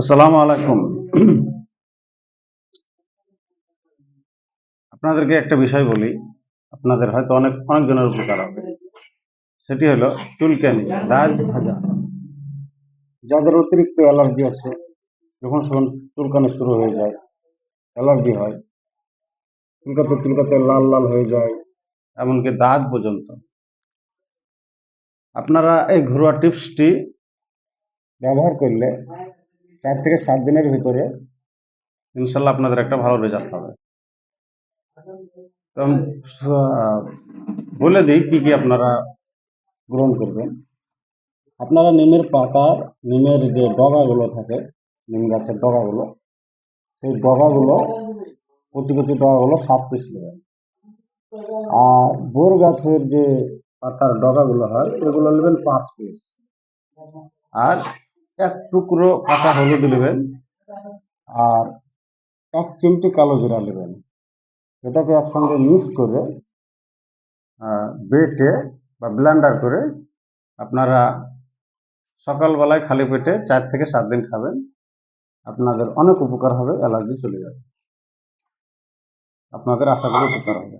আসসালামু আলাইকুম। আপনাদেরকে একটা বিষয় বলি, আপনাদের হয়তো অনেক, অনেকজনের উপকার হবে। সেটি হলো চুলকানি দাঁত ভাজা। যাদের অতিরিক্ত অ্যালার্জি আছে, যখন যখন চুলকানি শুরু হয়ে যায়, অ্যালার্জি হয়, চুলকাতে চুলকাতে লাল লাল হয়ে যায়, এমনকি দাঁত পর্যন্ত। আপনারা এই ঘরোয়া টিপসটি ব্যবহার করলে চার থেকে সাত দিনের ভিতরে ইনশাল্লাহ আপনাদের একটা ভালো রেজাল্ট হবে। বলে দিই কি কি আপনারা গ্রহণ করবেন। আপনারা নিমের পাতার, নিমের যে ডগাগুলো থাকে, নিম গাছের ডগাগুলো, সেই ডগাগুলো, কচি কচি ডগাগুলো সাত পিস নেবেন। আর বোর গাছের যে পাতার ডগাগুলো হয়, এগুলো নেবেন পাঁচ পিস আর এক টুকরো কাঁচা হলুদ নেবেন আর এক চিমটি কালো জিরা নেবেন। এটাকে একসঙ্গে মিক্স করে বেটে বা ব্লেন্ডার করে আপনারা সকালবেলায় খালি পেটে চার থেকে সাত দিন খাবেন। আপনাদের অনেক উপকার হবে, অ্যালার্জি চলে যাবে। আপনাদের আশা করি উপকার হবে।